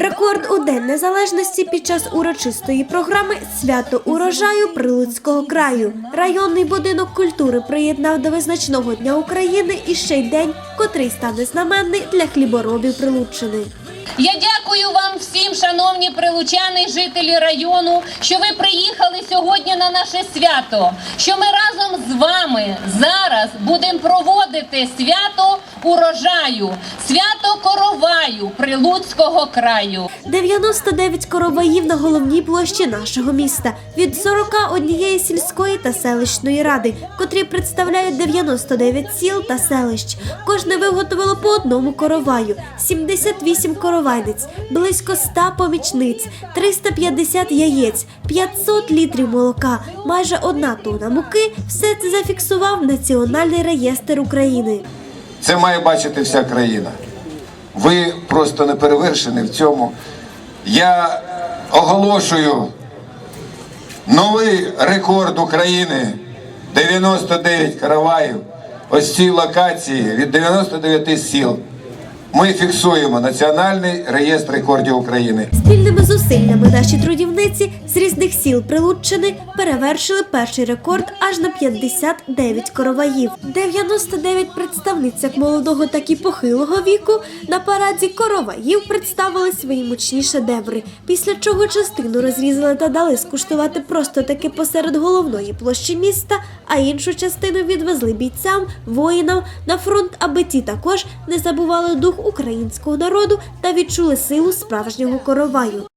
Рекорд у День Незалежності під час урочистої програми Свято урожаю Прилуцького краю. Районний будинок культури приєднав до визначного дня України і ще й день, котрий стане знаменний для хліборобів Прилуччини. Я дякую вам всім, шановні прилучани жителі району, що ви приїхали сьогодні на наше свято. Що ми разом з вами зараз будемо проводити свято урожаю, свято короваю Прилуцького краю. 99 короваїв на головній площі нашого міста від 41 сільської та селищної ради, котрі представляють 99 сіл та селищ. Кожне виготовило по одному короваю, 78 коровайниць, близько 100 помічниць, 350 яєць, 500 літрів молока, майже одна тонна муки. Все це зафіксував Національний реєстр України. Це має бачити вся країна. Ви просто не перевершені в цьому. Я оголошую новий рекорд України 99 караваїв. Ось цій локації від 99 сіл. Ми фіксуємо Національний реєстр рекордів України. Спільними зусиллями наші трудівниці з різних сіл Прилуччини перевершили перший рекорд аж на 59 короваїв. 99 представниць як молодого, так і похилого віку на параді короваїв представили свої мучні шедеври, після чого частину розрізали та дали скуштувати просто таки посеред головної площі міста, а іншу частину відвезли бійцям, воїнам на фронт, аби ті також не забували дух українського народу та відчули силу справжнього короваю.